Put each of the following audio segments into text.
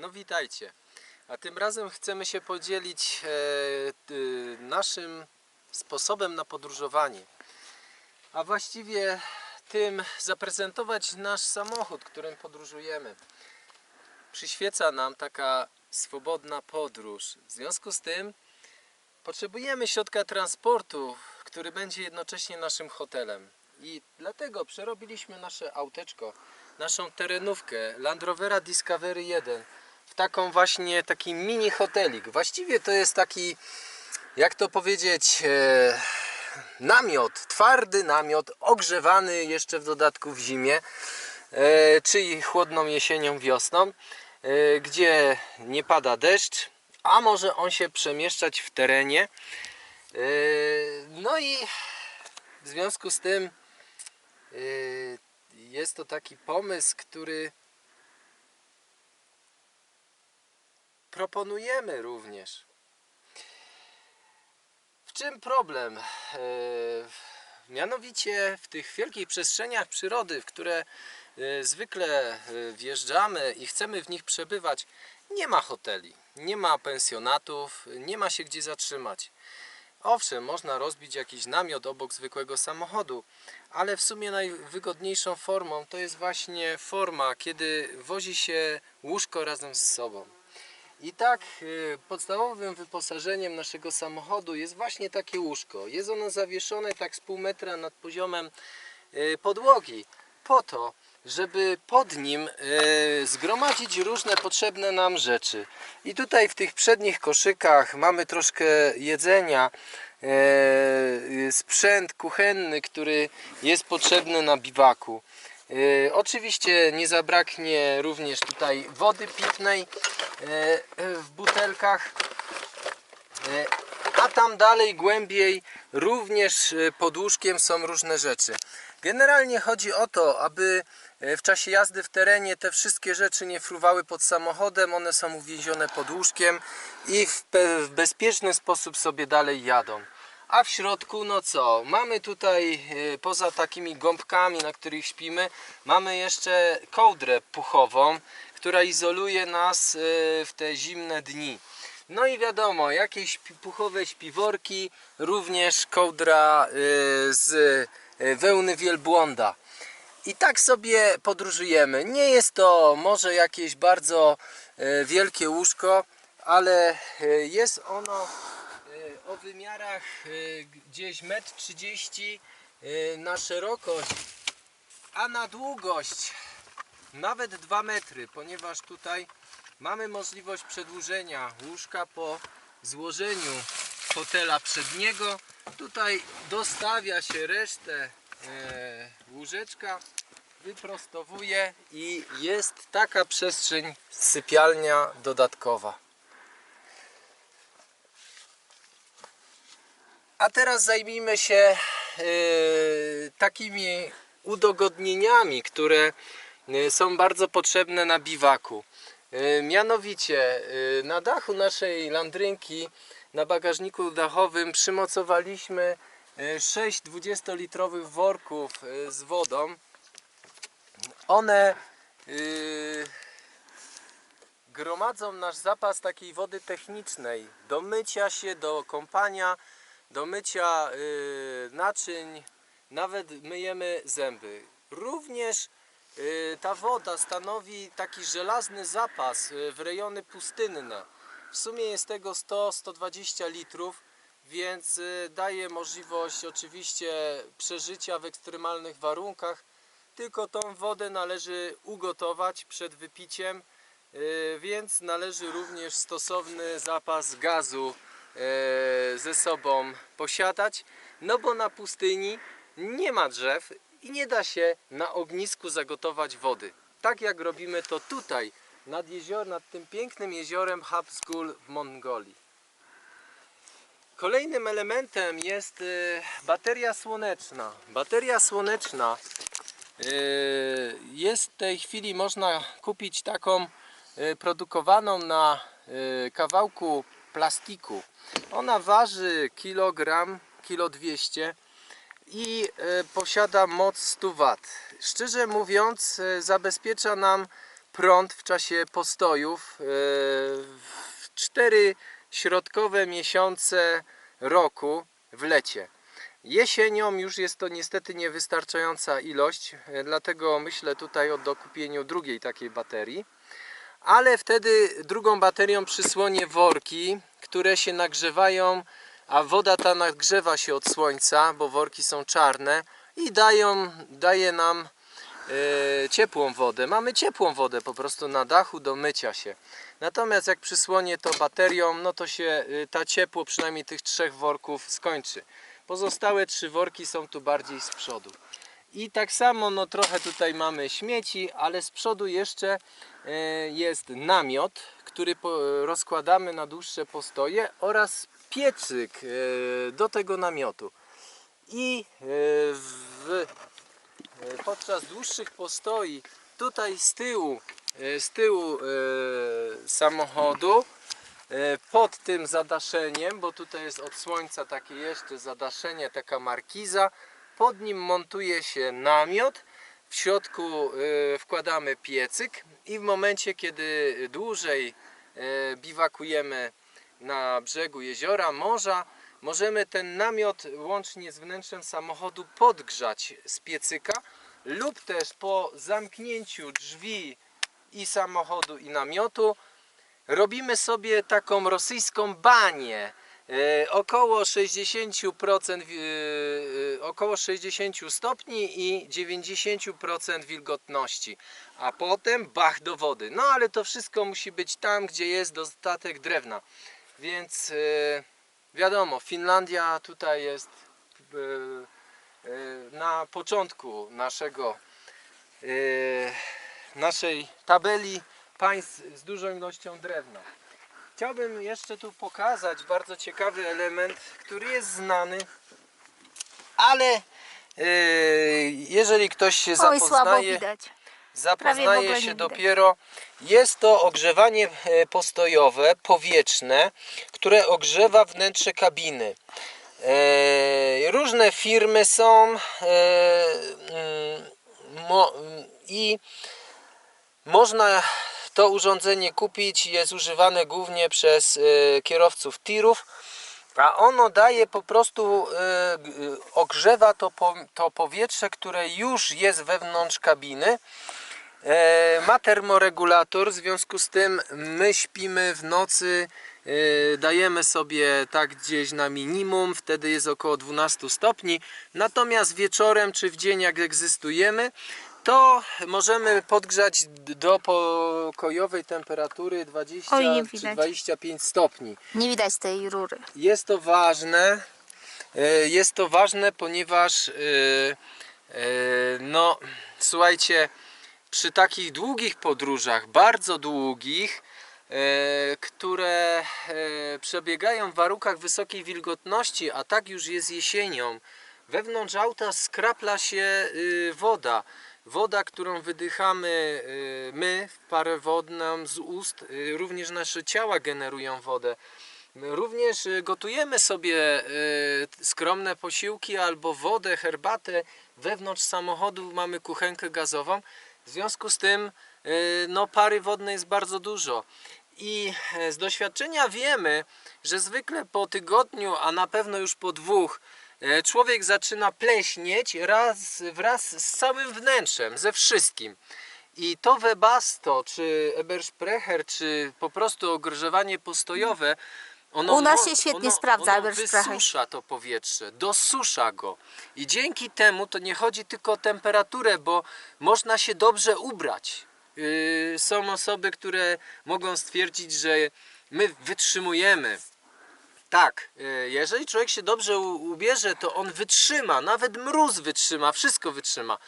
No witajcie. A tym razem chcemy się podzielić e, naszym sposobem na podróżowanie. A właściwie tym zaprezentować nasz samochód, którym podróżujemy. Przyświeca nam taka swobodna podróż. W związku z tym potrzebujemy środka transportu, który będzie jednocześnie naszym hotelem. I dlatego przerobiliśmy nasze auteczko, naszą terenówkę Land Rovera Discovery 1 w taką właśnie taki mini hotelik. Właściwie to jest taki, jak to powiedzieć, e, namiot, twardy namiot, ogrzewany jeszcze w dodatku w zimie, e, czyli chłodną jesienią, wiosną, e, gdzie nie pada deszcz, a może on się przemieszczać w terenie. E, no i w związku z tym e, jest to taki pomysł, który proponujemy również. W czym problem? E, Mianowicie w tych wielkich przestrzeniach przyrody, w które e, zwykle e, wjeżdżamy i chcemy w nich przebywać, nie ma hoteli, nie ma pensjonatów, nie ma się gdzie zatrzymać. Owszem, można rozbić jakiś namiot obok zwykłego samochodu, ale w sumie najwygodniejszą formą to jest właśnie forma, kiedy wozi się łóżko razem z sobą. I tak y, podstawowym wyposażeniem naszego samochodu jest właśnie takie łóżko. Jest ono zawieszone tak z pół metra nad poziomem y, podłogi po to, żeby pod nim y, zgromadzić różne potrzebne nam rzeczy. I tutaj w tych przednich koszykach mamy troszkę jedzenia, sprzęt kuchenny, który jest potrzebny na biwaku. E, Oczywiście nie zabraknie również tutaj wody pitnej e, w butelkach. E, A tam dalej głębiej również pod łóżkiem są różne rzeczy. Generalnie chodzi o to, aby w czasie jazdy w terenie te wszystkie rzeczy nie fruwały pod samochodem, one są uwięzione pod łóżkiem i w bezpieczny sposób sobie dalej jadą. A w środku, no co? Mamy tutaj e, poza takimi gąbkami, na których śpimy, mamy jeszcze kołdrę puchową, która izoluje nas e, w te zimne dni. No i wiadomo, jakieś puchowe śpiworki, również kołdra e, z wełny wielbłąda. I tak sobie podróżujemy. Nie jest to może jakieś bardzo wielkie łóżko, ale jest ono o wymiarach e, gdzieś 1,30 m na szerokość, a na długość nawet 2 metry, ponieważ tutaj mamy możliwość przedłużenia łóżka po złożeniu fotela przedniego. Tutaj dostawia się resztę e, łóżeczka, wyprostowuje i jest taka przestrzeń sypialnia dodatkowa. A teraz zajmijmy się e, takimi udogodnieniami, które e, są bardzo potrzebne na biwaku. E, Mianowicie na dachu naszej landrynki, na bagażniku dachowym przymocowaliśmy 6 20-litrowych worków z wodą. One y, gromadzą nasz zapas takiej wody technicznej do mycia się, do kąpania, do mycia y, naczyń, nawet myjemy zęby. Również y, ta woda stanowi taki żelazny zapas y, w rejony pustynne. W sumie jest tego 100-120 litrów, więc y, daje możliwość oczywiście przeżycia w ekstremalnych warunkach. Tylko tą wodę należy ugotować przed wypiciem, więc należy również stosowny zapas gazu ze sobą posiadać, no bo na pustyni nie ma drzew i nie da się na ognisku zagotować wody. Tak jak robimy to tutaj, nad, jezior, nad tym pięknym jeziorem Habsgul w Mongolii. Kolejnym elementem jest y, bateria słoneczna. Bateria słoneczna y, jest w tej chwili można kupić taką produkowaną na kawałku plastiku. Ona waży kilogram, kilo 200 i e, posiada moc 100 W. Szczerze mówiąc, e, zabezpiecza nam prąd w czasie postojów. e, w Cztery środkowe miesiące roku w lecie. Jesienią już jest to niestety niewystarczająca ilość, dlatego myślę tutaj o dokupieniu drugiej takiej baterii. Ale wtedy drugą baterią przysłonię worki, które się nagrzewają, a woda ta nagrzewa się od słońca, bo worki są czarne i dają, daje nam e, ciepłą wodę. Mamy ciepłą wodę po prostu na dachu do mycia się. Natomiast jak przysłonię to baterią, no to się y, ta ciepło przynajmniej tych trzech worków skończy. Pozostałe trzy worki są tu bardziej z przodu. I tak samo no trochę tutaj mamy śmieci, ale z przodu jeszcze e, jest namiot, który rozkładamy na dłuższe postoje oraz piecyk e, do tego namiotu. I e, w podczas dłuższych postoi tutaj z tyłu, z tyłu samochodu pod tym zadaszeniem, bo tutaj jest od słońca takie jeszcze zadaszenie, taka markiza pod nim montuje się namiot w środku e, wkładamy piecyk i w momencie kiedy dłużej e, biwakujemy na brzegu jeziora, morza możemy ten namiot łącznie z wnętrzem samochodu podgrzać z piecyka lub też po zamknięciu drzwi i samochodu i namiotu robimy sobie taką rosyjską banię około 60% wi- e, około 60 stopni i 90% wilgotności. A potem bach do wody. No ale to wszystko musi być tam gdzie jest dostatek drewna. Więc e, wiadomo Finlandia tutaj jest e, e, na początku naszego e, naszej tabeli państw z dużą ilością drewna. Chciałbym jeszcze tu pokazać bardzo ciekawy element, który jest znany, ale e, jeżeli ktoś się zapoznaje, zapoznaje się dopiero, jest to ogrzewanie e, postojowe, powietrzne, które ogrzewa wnętrze kabiny. E, różne firmy są mm, i można to urządzenie kupić. Jest używane głównie przez e, kierowców tirów. A ono daje po prostu, e, ogrzewa to, to powietrze, które już jest wewnątrz kabiny. E, ma termoregulator, w związku z tym my śpimy w nocy, e, dajemy sobie tak gdzieś na minimum, wtedy jest około 12 stopni. Natomiast wieczorem czy w dzień jak egzystujemy, to możemy podgrzać do pokojowej temperatury 20 Oj, nie czy widać. 25 stopni. Nie widać tej rury. Jest to ważne. e, Jest to ważne, ponieważ e, e, no słuchajcie, przy takich długich podróżach, bardzo długich, które przebiegają w warunkach wysokiej wilgotności, a tak już jest jesienią, wewnątrz auta skrapla się y, woda. Woda, którą wydychamy y, my parę wodną z ust, y, również nasze ciała generują wodę. Również y, gotujemy sobie skromne posiłki albo wodę, herbatę. Wewnątrz samochodu mamy kuchenkę gazową. W związku z tym no, pary wodnej jest bardzo dużo. I e, z doświadczenia wiemy, że zwykle po tygodniu, a na pewno już po dwóch, człowiek zaczyna pleśnieć raz, wraz z całym wnętrzem, ze wszystkim. I to webasto, czy Ebersprecher, czy po prostu ogrzewanie postojowe, ono, U nas się świetnie ono, sprawdza ono wysusza to powietrze, dosusza go. I dzięki temu to nie chodzi tylko o temperaturę, bo można się dobrze ubrać. Yy, są osoby, które mogą stwierdzić, że my wytrzymujemy. Tak, yy, jeżeli człowiek się dobrze ubierze, to on wytrzyma, nawet mróz wytrzyma, wszystko wytrzyma.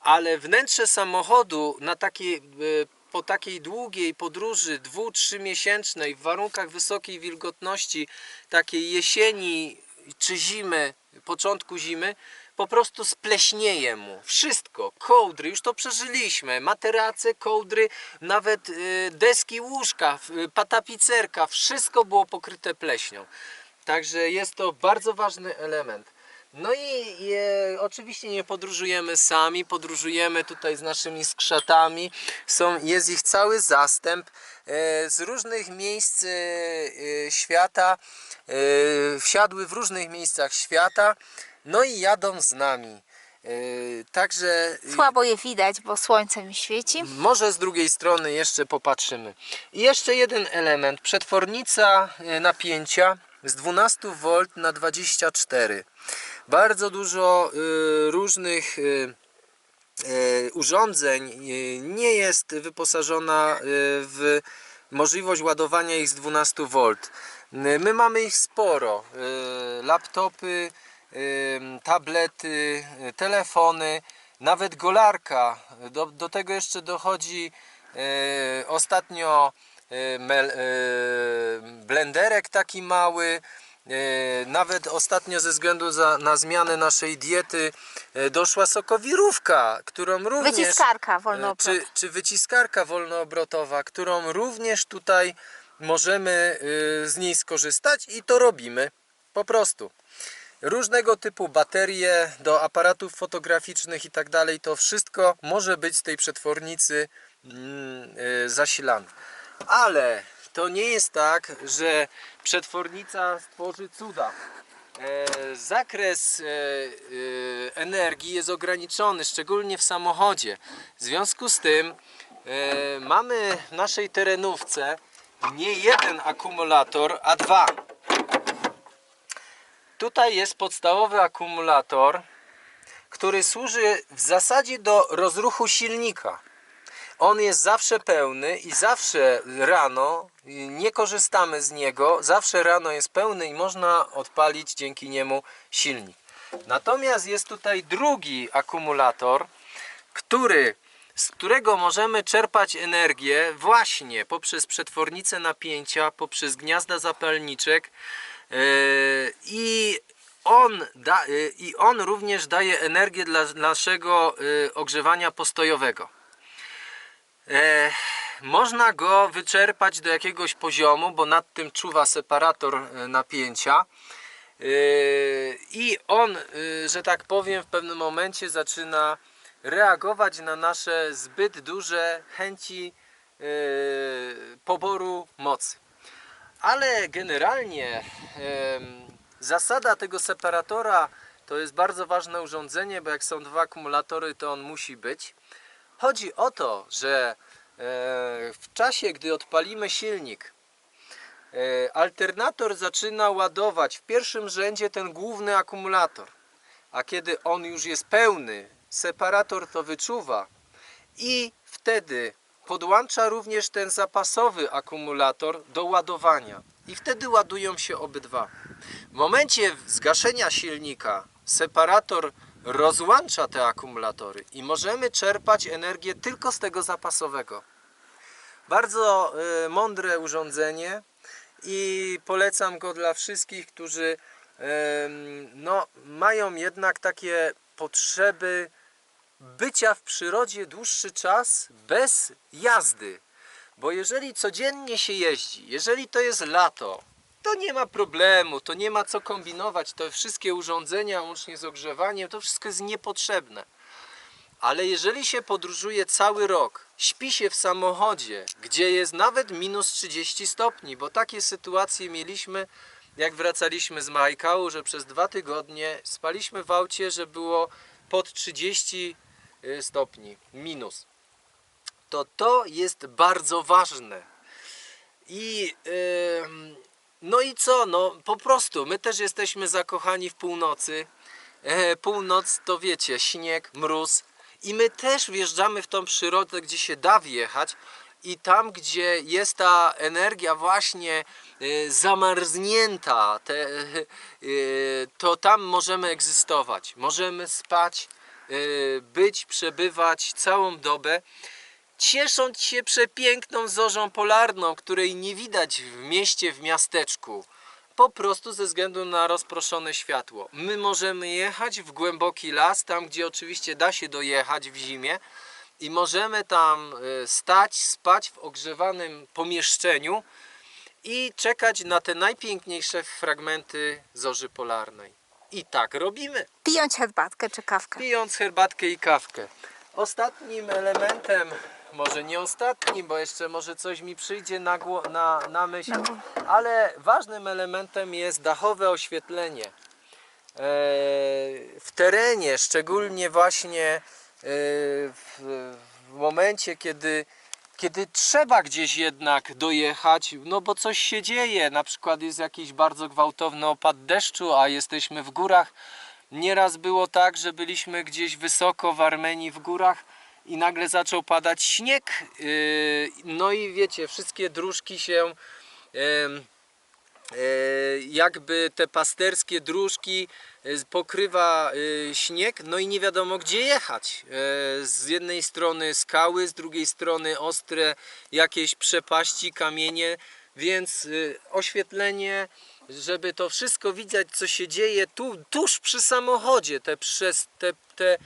Ale wnętrze samochodu na takiej, yy, po takiej długiej podróży, dwu, trzy miesięcznej, w warunkach wysokiej wilgotności, takiej jesieni czy zimy, początku zimy, po prostu spleśnieje mu. Wszystko, kołdry, już to przeżyliśmy, materace, kołdry, nawet y, deski łóżka, y, patapicerka, wszystko było pokryte pleśnią. Także jest to bardzo ważny element. No i e, oczywiście nie podróżujemy sami, podróżujemy tutaj z naszymi skrzatami. Są, jest ich cały zastęp e, z różnych miejsc e, e, świata. E, wsiadły w różnych miejscach świata, no i jadą z nami. E, także Słabo je widać, bo słońce mi świeci. może z drugiej strony jeszcze popatrzymy. I jeszcze jeden element. Przetwornica e, napięcia z 12 V na 24. Bardzo dużo y, różnych y, y, urządzeń y, nie jest wyposażona y, w możliwość ładowania ich z 12 V. Y, My mamy ich sporo. Y, Laptopy, y, tablety, y, telefony, nawet golarka. Do, do tego jeszcze dochodzi y, ostatnio y, mel, blenderek taki mały. Nawet ostatnio ze względu za, na zmianę naszej diety doszła sokowirówka, którą również Wyciskarka wolnoobrotowa. czy, czy wyciskarka wolnoobrotowa, którą również tutaj możemy z niej skorzystać i to robimy po prostu. Różnego typu baterie do aparatów fotograficznych i tak dalej, to wszystko może być z tej przetwornicy mm, y, zasilane. Ale to nie jest tak, że przetwornica stworzy cuda. E, zakres e, e, energii jest ograniczony, szczególnie w samochodzie. W związku z tym mamy w naszej terenówce nie jeden akumulator, a dwa. Tutaj jest podstawowy akumulator, który służy w zasadzie do rozruchu silnika. On jest zawsze pełny i zawsze rano nie korzystamy z niego. Zawsze rano jest pełny i można odpalić dzięki niemu silnik. Natomiast jest tutaj drugi akumulator, który, z którego możemy czerpać energię właśnie poprzez przetwornicę napięcia, poprzez gniazda zapalniczek i on, da, yy, i on również daje energię dla naszego yy, ogrzewania postojowego. E, można go wyczerpać do jakiegoś poziomu, bo nad tym czuwa separator e, napięcia. E, I on, e, że tak powiem, w pewnym momencie zaczyna reagować na nasze zbyt duże chęci e, poboru mocy. Ale generalnie zasada tego separatora to jest bardzo ważne urządzenie, bo jak są dwa akumulatory, to on musi być. Chodzi o to, że e, w czasie, gdy odpalimy silnik, e, alternator zaczyna ładować w pierwszym rzędzie ten główny akumulator. A kiedy on już jest pełny, separator to wyczuwa i wtedy podłącza również ten zapasowy akumulator do ładowania. I wtedy ładują się obydwa. W momencie zgaszenia silnika separator rozłącza te akumulatory i możemy czerpać energię tylko z tego zapasowego. Bardzo y, mądre urządzenie i polecam go dla wszystkich, którzy em, no, mają jednak takie potrzeby bycia w przyrodzie dłuższy czas bez jazdy. Bo jeżeli codziennie się jeździ, jeżeli to jest lato, to nie ma problemu, to nie ma co kombinować. Te wszystkie urządzenia, łącznie z ogrzewaniem, to wszystko jest niepotrzebne. Ale jeżeli się podróżuje cały rok, śpi się w samochodzie, gdzie jest nawet minus 30 stopni, bo takie sytuacje mieliśmy, jak wracaliśmy z Majkału, że przez dwa tygodnie spaliśmy w aucie, że było pod 30 y, stopni minus. To to jest bardzo ważne. I no i co? No po prostu my też jesteśmy zakochani w północy. E, północ to wiecie, śnieg, mróz. I my też wjeżdżamy w tą przyrodę, gdzie się da wjechać. I tam, gdzie jest ta energia właśnie e, zamarznięta, te, e, to tam możemy egzystować. Możemy spać, być, przebywać całą dobę ciesząc się przepiękną zorzą polarną, której nie widać w mieście, w miasteczku. Po prostu ze względu na rozproszone światło. My możemy jechać w głęboki las, tam gdzie oczywiście da się dojechać w zimie i możemy tam e, stać, spać w ogrzewanym pomieszczeniu i czekać na te najpiękniejsze fragmenty zorzy polarnej. I tak robimy. Pijąc herbatkę czy kawkę. Pijąc herbatkę i kawkę. Ostatnim elementem, może nie ostatnim, bo jeszcze może coś mi przyjdzie na, na, na myśl, głowę. ale ważnym elementem jest dachowe oświetlenie. E, w terenie, szczególnie właśnie e, w, w momencie, kiedy, kiedy trzeba gdzieś jednak dojechać, no bo coś się dzieje, na przykład jest jakiś bardzo gwałtowny opad deszczu, a jesteśmy w górach. Nieraz było tak, że byliśmy gdzieś wysoko w Armenii w górach i nagle zaczął padać śnieg. Yy, No i wiecie, wszystkie dróżki się e, jakby te pasterskie dróżki pokrywa e, śnieg, no i nie wiadomo gdzie jechać. E, Z jednej strony skały, z drugiej strony ostre jakieś przepaści, kamienie, więc oświetlenie, żeby to wszystko widzieć co się dzieje tu, tuż przy samochodzie, te, przez, te, te,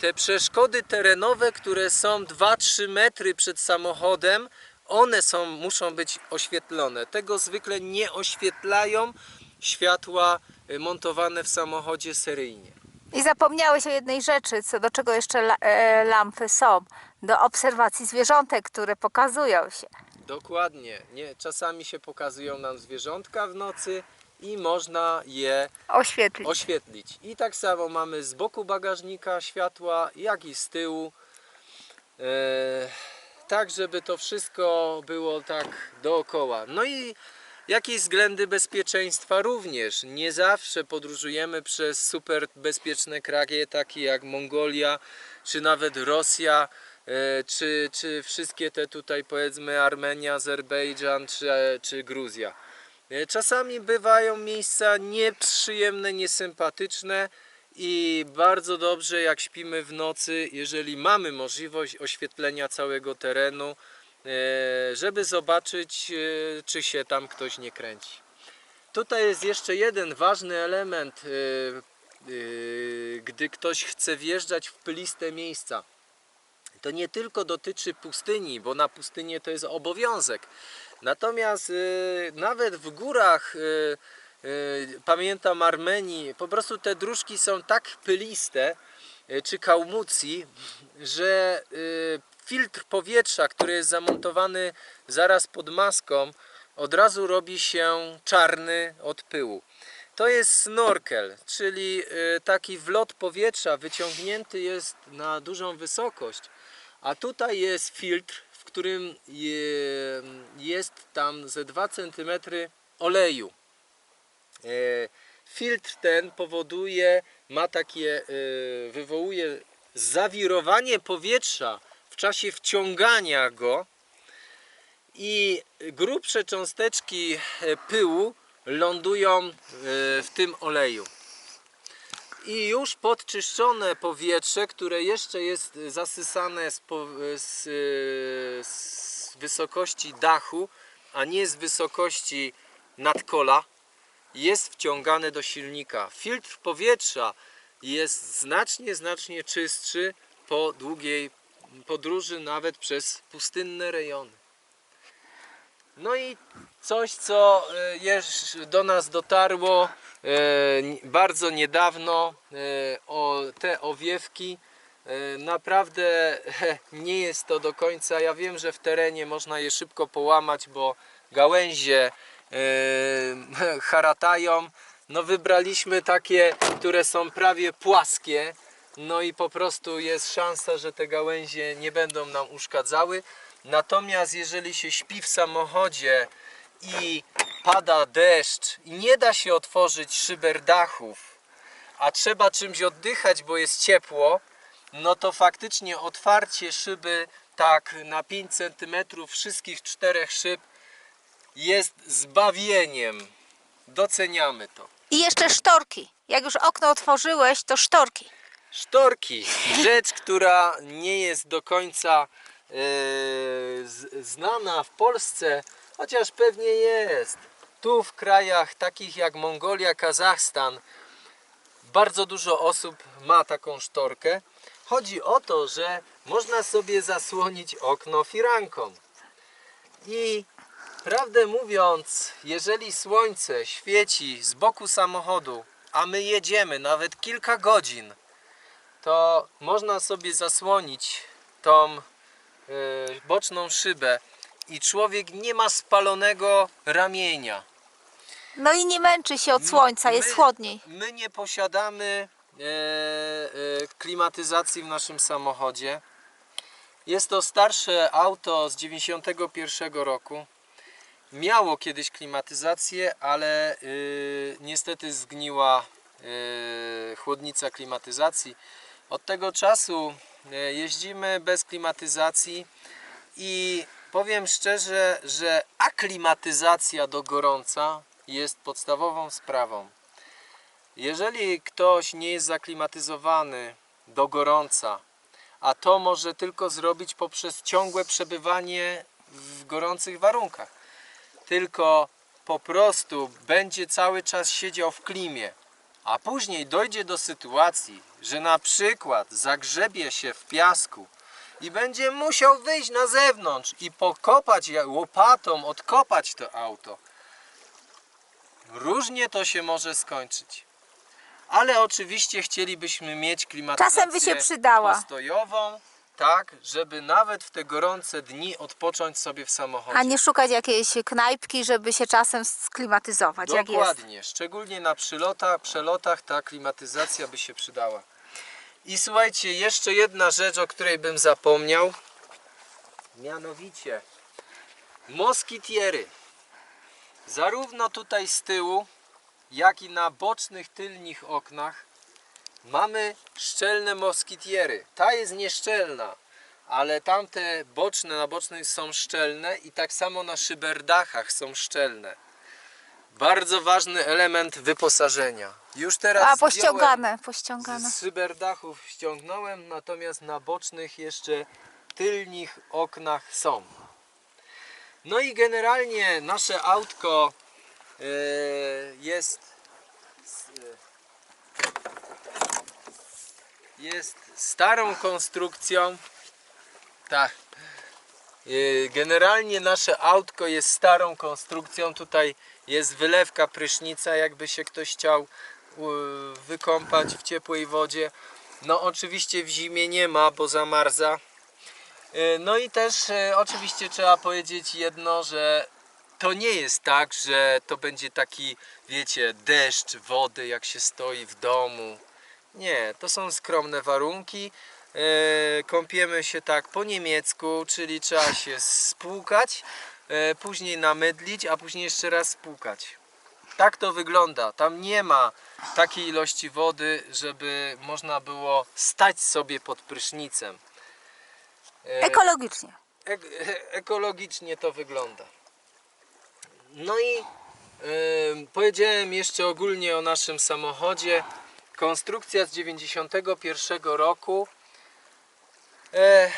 te przeszkody terenowe, które są 2-3 metry przed samochodem, one są, muszą być oświetlone. Tego zwykle nie oświetlają światła y, montowane w samochodzie seryjnie. I zapomniałeś o jednej rzeczy, co do czego jeszcze la, e, lampy są. Do obserwacji zwierzątek, które pokazują się. Dokładnie. Nie, czasami się pokazują nam zwierzątka w nocy i można je Oświetlić. oświetlić. I tak samo mamy z boku bagażnika światła, jak i z tyłu. E, tak, żeby to wszystko było tak dookoła. No i jakieś względy bezpieczeństwa również. Nie zawsze podróżujemy przez super bezpieczne kraje, takie jak Mongolia, czy nawet Rosja, e, czy, czy wszystkie te tutaj powiedzmy Armenia, Azerbejdżan, czy, czy Gruzja. E, Czasami bywają miejsca nieprzyjemne, niesympatyczne i bardzo dobrze jak śpimy w nocy, jeżeli mamy możliwość oświetlenia całego terenu, e, żeby zobaczyć, e, czy się tam ktoś nie kręci. Tutaj jest jeszcze jeden ważny element, e, e, gdy ktoś chce wjeżdżać w pyliste miejsca. To nie tylko dotyczy pustyni, bo na pustynię to jest obowiązek. Natomiast nawet w górach, pamiętam Armenii, po prostu te dróżki są tak pyliste, czy Kałmucji, że y, filtr powietrza, który jest zamontowany zaraz pod maską, od razu robi się czarny od pyłu. To jest snorkel, czyli y, taki wlot powietrza wyciągnięty jest na dużą wysokość, a tutaj jest filtr, w którym je, jest tam ze 2 cm oleju. Filtr ten powoduje, ma takie, e, wywołuje zawirowanie powietrza w czasie wciągania go i grubsze cząsteczki e, pyłu lądują e, w tym oleju. I już podczyszczone powietrze, które jeszcze jest zasysane z, z, e, z wysokości dachu, a nie z wysokości nadkola, jest wciągane do silnika. Filtr powietrza jest znacznie, znacznie czystszy po długiej podróży, nawet przez pustynne rejony. No i coś, co e, do nas dotarło e, bardzo niedawno, e, o te owiewki. Naprawdę nie jest to do końca. Ja wiem, że w terenie można je szybko połamać, bo gałęzie haratają. No wybraliśmy takie, które są prawie płaskie. No i po prostu jest szansa, że te gałęzie nie będą nam uszkadzały. Natomiast jeżeli się śpi w samochodzie i pada deszcz i nie da się otworzyć szyber dachów, a trzeba czymś oddychać, bo jest ciepło, no to faktycznie otwarcie szyby tak na 5 cm wszystkich czterech szyb jest zbawieniem. Doceniamy to. I jeszcze sztorki. Jak już okno otworzyłeś, to sztorki. Sztorki, rzecz, która nie jest do końca z, znana w Polsce, chociaż pewnie jest. Tu w krajach takich jak Mongolia, Kazachstan, bardzo dużo osób ma taką sztorkę. Chodzi o to, że można sobie zasłonić okno firanką. I prawdę mówiąc, jeżeli słońce świeci z boku samochodu a my jedziemy nawet kilka godzin, to można sobie zasłonić tą y, boczną szybę i człowiek nie ma spalonego ramienia. No i nie męczy się od słońca, jest My- chłodniej. My nie posiadamy e, e, klimatyzacji w naszym samochodzie. Jest to starsze auto z 91 roku. Miało kiedyś klimatyzację, ale y, niestety zgniła y, chłodnica klimatyzacji. Od tego czasu y, jeździmy bez klimatyzacji i powiem szczerze, że aklimatyzacja do gorąca jest podstawową sprawą. Jeżeli ktoś nie jest zaklimatyzowany do gorąca, a to może tylko zrobić poprzez ciągłe przebywanie w gorących warunkach, tylko po prostu będzie cały czas siedział w klimie, a później dojdzie do sytuacji, że na przykład zagrzebie się w piasku i będzie musiał wyjść na zewnątrz i pokopać łopatą, odkopać to auto. Różnie to się może skończyć. Ale oczywiście chcielibyśmy mieć klimatyzację Czasem by się przydała. postojową, tak, żeby nawet w te gorące dni odpocząć sobie w samochodzie. A nie szukać jakiejś knajpki, żeby się czasem sklimatyzować, jak jest. Dokładnie, szczególnie na przylotach, przelotach ta klimatyzacja by się przydała. I słuchajcie, jeszcze jedna rzecz, o której bym zapomniał. Mianowicie moskitiery. Zarówno tutaj z tyłu, jak i na bocznych tylnych oknach mamy szczelne moskitiery. Ta jest nieszczelna, ale tamte boczne, na bocznych są szczelne i tak samo na szyberdachach są szczelne. Bardzo ważny element wyposażenia. Już teraz A pościągane, pościągane. z szyberdachów ściągnąłem, natomiast na bocznych jeszcze tylnych oknach są. No i generalnie nasze autko e, jest jest starą konstrukcją. Tak. E, Generalnie nasze autko jest starą konstrukcją. Tutaj jest wylewka prysznica, jakby się ktoś chciał wykąpać w ciepłej wodzie. No oczywiście w zimie nie ma, bo zamarza. E, No i też e, oczywiście trzeba powiedzieć jedno, że to nie jest tak, że to będzie taki, wiecie, deszcz wody, jak się stoi w domu. Nie, to są skromne warunki. E, kąpiemy się tak po niemiecku, czyli trzeba się spłukać, e, później namydlić, a później jeszcze raz spłukać. Tak to wygląda. Tam nie ma takiej ilości wody, żeby można było stać sobie pod prysznicem. E, Ekologicznie. ek- e- ekologicznie to wygląda. No i em, powiedziałem jeszcze ogólnie o naszym samochodzie. Konstrukcja z 91 roku e,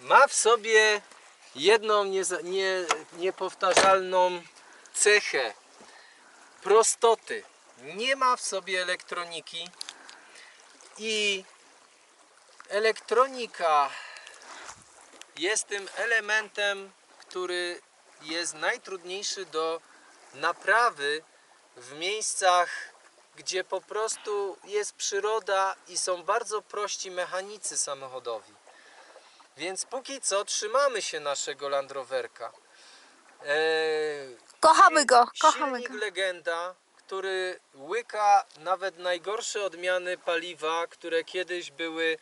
ma w sobie jedną nieza- nie, niepowtarzalną cechę prostoty. Nie ma w sobie elektroniki i elektronika jest tym elementem, który jest najtrudniejszy do naprawy w miejscach, gdzie po prostu jest przyroda i są bardzo prości mechanicy samochodowi. Więc póki co trzymamy się naszego Land Roverka. Eee, Kochamy go, kochamy go. legenda, który łyka nawet najgorsze odmiany paliwa, które kiedyś były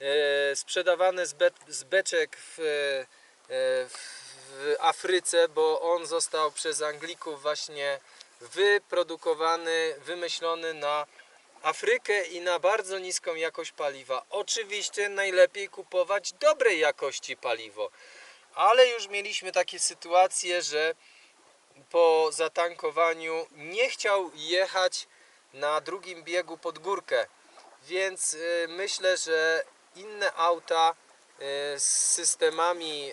e, sprzedawane z, be, z beczek w, e, w Afryce, bo on został przez Anglików właśnie wyprodukowany, wymyślony na Afrykę i na bardzo niską jakość paliwa. Oczywiście najlepiej kupować dobrej jakości paliwo, ale już mieliśmy takie sytuacje, że po zatankowaniu nie chciał jechać na drugim biegu pod górkę. Więc y, myślę, że inne auta z systemami,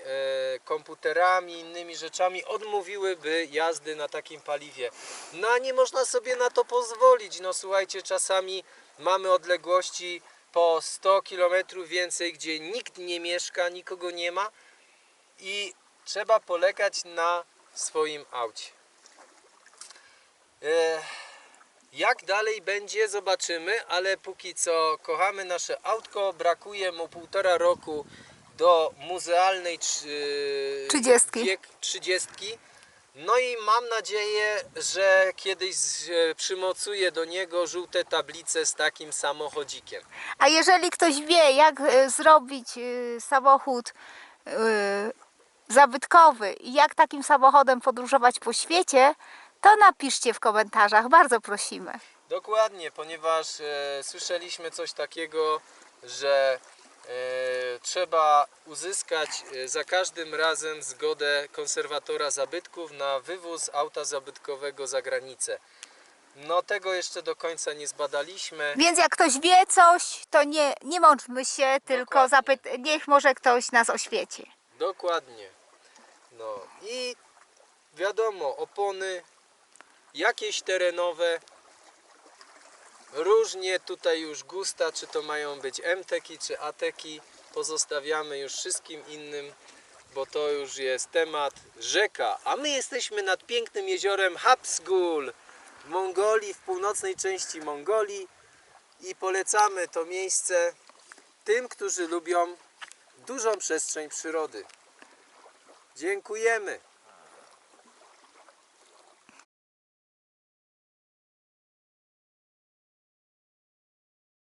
y, komputerami, innymi rzeczami odmówiłyby jazdy na takim paliwie. No a nie można sobie na to pozwolić. No słuchajcie, czasami mamy odległości po 100 km więcej, gdzie nikt nie mieszka, nikogo nie ma i trzeba polegać na swoim aucie. E, Jak dalej będzie, zobaczymy, ale póki co kochamy nasze autko. Brakuje mu półtora roku do muzealnej trzy- Trzydziestki. wiek 30. No i mam nadzieję, że kiedyś e, przymocuję do niego żółte tablice z takim samochodzikiem. A jeżeli ktoś wie, jak e, zrobić e, samochód zabytkowy i jak takim samochodem podróżować po świecie, to napiszcie w komentarzach, bardzo prosimy. Dokładnie, ponieważ e, słyszeliśmy coś takiego, że e, trzeba uzyskać e, za każdym razem zgodę konserwatora zabytków na wywóz auta zabytkowego za granicę. No tego jeszcze do końca nie zbadaliśmy. Więc jak ktoś wie coś, to nie, nie mądrzmy się, tylko Dokładnie. zapyt- niech może ktoś nas oświeci. Dokładnie. No i wiadomo, opony jakieś terenowe. Różnie tutaj już gusta, czy to mają być MTeki, czy ATeki. Pozostawiamy już wszystkim innym, bo to już jest temat rzeka. A my jesteśmy nad pięknym jeziorem Habsgul w Mongolii, w północnej części Mongolii. I polecamy to miejsce tym, którzy lubią dużą przestrzeń przyrody. Dziękujemy.